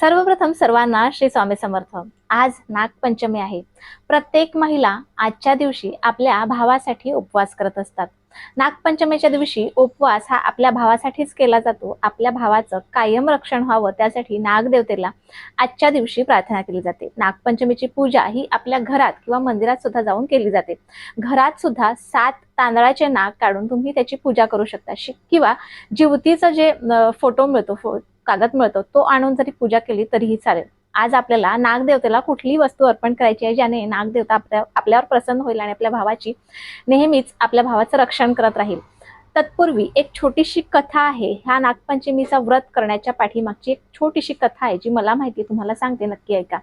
सर्वप्रथम सर्वांना श्री स्वामी समर्थ. आज नागपंचमी आहे. प्रत्येक महिला आजच्या दिवशी आपल्या भावासाठी उपवास करत असतात. नागपंचमीच्या दिवशी उपवास हा आपल्या भावासाठीच केला जातो. आपल्या भावाचं कायम रक्षण व्हावं त्यासाठी नागदेवतेला आजच्या दिवशी प्रार्थना केली जाते. नागपंचमीची पूजा ही आपल्या घरात किंवा मंदिरात सुद्धा जाऊन केली जाते. घरात सुद्धा सात तांदळाचे नाग काढून तुम्ही त्याची पूजा करू शकता. किंवा जिवतीचं जे फोटो मिळतो फो कागद मिळतो तो आणून जरी पूजा केली तरीही चालेल. आज आपल्याला नागदेवतेला कुठलीही वस्तू अर्पण करायची आहे ज्याने नागदेवता आपल्या आपल्यावर प्रसन्न होईल आणि आपल्या भावाची नेहमीच आपल्या भावाचं रक्षण करत राहील? तत्पूर्वी एक छोटीशी कथा आहे. ह्या नागपंचमीचा व्रत करण्याच्या पाठीमागची एक छोटीशी कथा आहे जी मला माहिती आहे, तुम्हाला सांगते नक्की ऐका.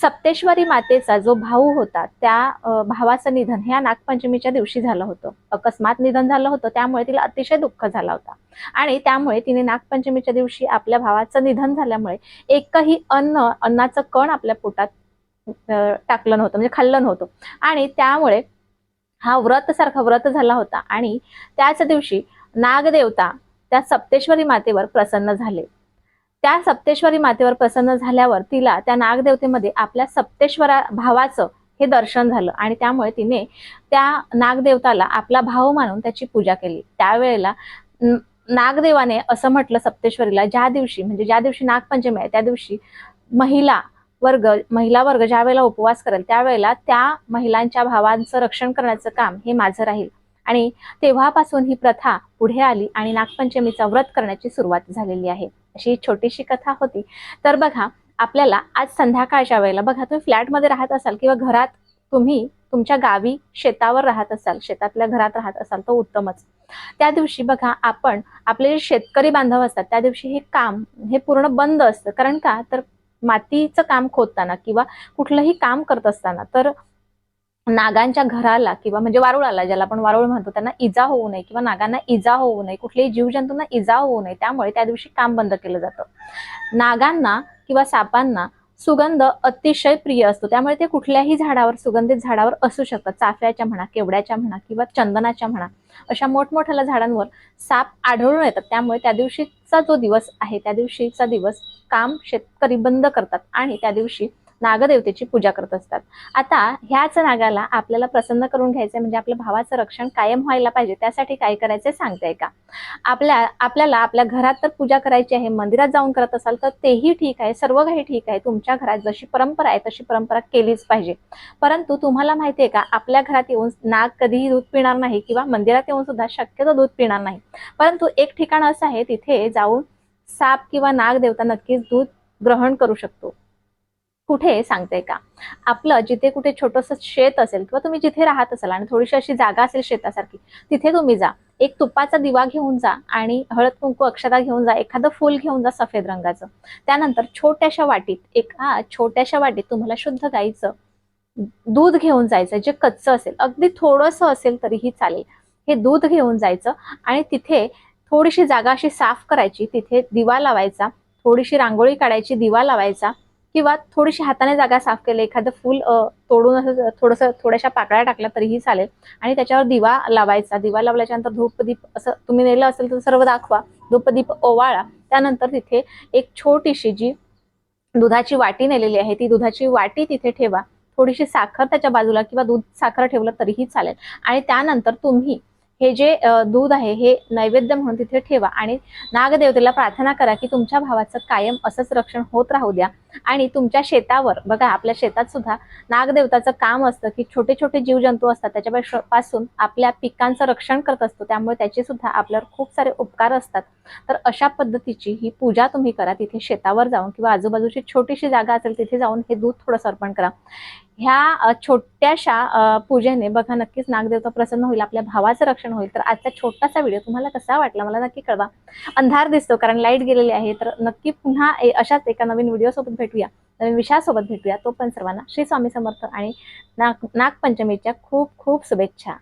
सप्तेश्वरी मातेचा जो भाऊ होता त्या भावाचं निधन ह्या नागपंचमीच्या दिवशी झालं होतं. अकस्मात निधन झालं होतं त्यामुळे तिला अतिशय दुःख झाला होता. आणि त्यामुळे तिने नागपंचमीच्या दिवशी आपल्या भावाचं निधन झाल्यामुळे एकही अन्न अन्नाचं कण आपल्या पोटात टाकलं नव्हतं म्हणजे खाल्लं नव्हतं. आणि त्यामुळे हा व्रत सारखा व्रत झाला होता आणि त्याच दिवशी नागदेवता त्या सप्तेश्वरी मातेवर प्रसन्न झाले. त्या सप्तेश्वरी मातेवर प्रसन्न झाल्यावर तिला त्या नागदेवतेमध्ये आपल्या सप्तेश्वरा भावाचं हे दर्शन झालं आणि त्यामुळे तिने त्या नागदेवताला आपला भाव मानून त्याची पूजा केली. त्यावेळेला नागदेवाने असं म्हटलं सप्तेश्वरीला ज्या दिवशी म्हणजे ज्या दिवशी नागपंचमी आहे त्या दिवशी महिला वर्ग महिला वर्ग ज्या वेळेला उपवास करेल त्यावेळेला त्या महिलांच्या भावांचं रक्षण करण्याचं काम हे माझं राहील. आणि तेव्हापासून ही प्रथा पुढे आली आणि नागपंचमीचा व्रत करण्याची सुरुवात झालेली आहे. अशी छोटीशी कथा होती. तर बघा आपल्याला आज संध्याकाळच्या वेळेला बघा तुम्ही फ्लॅटमध्ये राहत असाल किंवा घरात तुम्ही तुमच्या गावी शेतावर राहत असाल शेतातल्या घरात राहत असाल तर उत्तमच. त्या दिवशी बघा आपण आपले जे शेतकरी बांधव असतात त्या दिवशी हे काम हे पूर्ण बंद असतं. कारण का? तर मातीचं काम खोदताना किंवा कुठलंही काम करत असताना तर नागांच्या घराला किंवा म्हणजे वारुळाला ज्याला आपण वारुळ म्हणतो त्यांना इजा होऊ नये किंवा नागांना इजा होऊ नये कुठल्याही जीवजंतूंना इजा होऊ नये त्यामुळे त्या दिवशी काम बंद केलं जातं. नागांना किंवा सापांना सुगंध अतिशय प्रिय असतो. त्यामुळे ते कुठल्याही झाडावर सुगंधित झाडावर असू शकतात. चाफ्याच्या म्हणा केवड्याच्या म्हणा किंवा चंदनाच्या म्हणा अशा मोठमोठ्या झाडांवर साप आढळून येतात. त्यामुळे त्या दिवशीचा जो दिवस आहे त्या दिवशीचा दिवस काम शेतकरी बंद करतात आणि त्या दिवशी नागदेवतेची पूजा करत असतात. आता ह्याच नागाला आपल्याला प्रसन्न करून घ्यायचं म्हणजे आपल्या भावाचं रक्षण कायम व्हायला पाहिजे त्यासाठी काय करायचंय सांगताय का? आपल्या आपल्याला आपल्या घरात तर पूजा करायची आहे मंदिरात जाऊन करत असाल तर तेही ठीक आहे सर्व काही ठीक आहे तुमच्या घरात जशी परंपरा आहे तशी परंपरा केलीच पाहिजे. परंतु तुम्हाला माहिती आहे का आपल्या घरात येऊन नाग कधीही दूध पिणार नाही किंवा मंदिरात येऊन सुद्धा शक्यतो दूध पिणार नाही. परंतु एक ठिकाण असं आहे तिथे जाऊन साप किंवा नाग देवता नक्कीच दूध ग्रहण करू शकतो. कुठे सांगते का? आपलं जिथे कुठे छोटंसं शेत असेल किंवा तुम्ही जिथे राहत असाल आणि थोडीशी अशी जागा असेल शेतासारखी तिथे तुम्ही जा. एक तुपाचा दिवा घेऊन जा आणि हळद कुंकू अक्षता घेऊन जा. एखादं फूल घेऊन जा सफेद रंगाचं. त्यानंतर छोट्याशा वाटीत एका छोट्याशा वाटीत तुम्हाला शुद्ध गाईचं दूध घेऊन जायचं जे कच्चं असेल. अगदी थोडंसं असेल तरीही चालेल. हे दूध घेऊन जायचं आणि तिथे थोडीशी जागा अशी साफ करायची. तिथे दिवा लावायचा थोडीशी रांगोळी काढायची दिवा लावायचा. किंवा थोडीशी हाताने जागा साफ केली एखादं फूल तोडून असं थोडंसं थोड्याशा पाकळ्या टाकल्या तरीही चालेल. आणि त्याच्यावर दिवा लावायचा. दिवा लावल्याच्या नंतर धूपदीप असं तुम्ही नेलं असेल तर सर्व दाखवा. धूपदीप ओवाळा. त्यानंतर तिथे एक छोटीशी जी दुधाची वाटी नेलेली आहे ती दुधाची वाटी तिथे ठेवा. थोडीशी साखर त्याच्या बाजूला किंवा दूध साखर ठेवलं तरीही चालेल. आणि त्यानंतर तुम्ही हे जे दूध आहे हे नैवेद्य म्हणून तिथे ठेवा. आणि नागदेवतेला प्रार्थना करा की तुमच्या भावाचं कायम असंच रक्षण होत राहू द्या. आणि तुमच्या शेतावर बघा आपल्या शेतात सुद्धा नागदेवताचं काम असतं की छोटे छोटे जीवजंतू असतात. त्याच्या पासून आपल्या पिकांचं रक्षण करत असतो. त्यामुळे त्याचे सुद्धा आपल्यावर खूप सारे उपकार असतात. तर अशा पद्धतीची ही पूजा तुम्ही करा. तिथे शेतावर जाऊन किंवा आजूबाजूची छोटीशी जागा असेल तिथे जाऊन हे दूध थोडंसं अर्पण करा. ह्या छोट्याशा पूजेने बघा नक्कीच नागदेवता प्रसन्न होईल आपल्या भावाचं रक्षण होईल तर आजचा छोटासा व्हिडिओ तुम्हाला कसा वाटला मला नक्की कळवा. अंधार दिसतो कारण लाइट गेलेली आहे तर नक्की पुन्हा ए- अशाच एका नवीन व्हिडिओसोबत भेटूया. नवीन विषयासोबत भेटूया. तो पण सर्वांना श्री स्वामी समर्थ आणि नाग नागपंचमीच्या खूप खूप शुभेच्छा.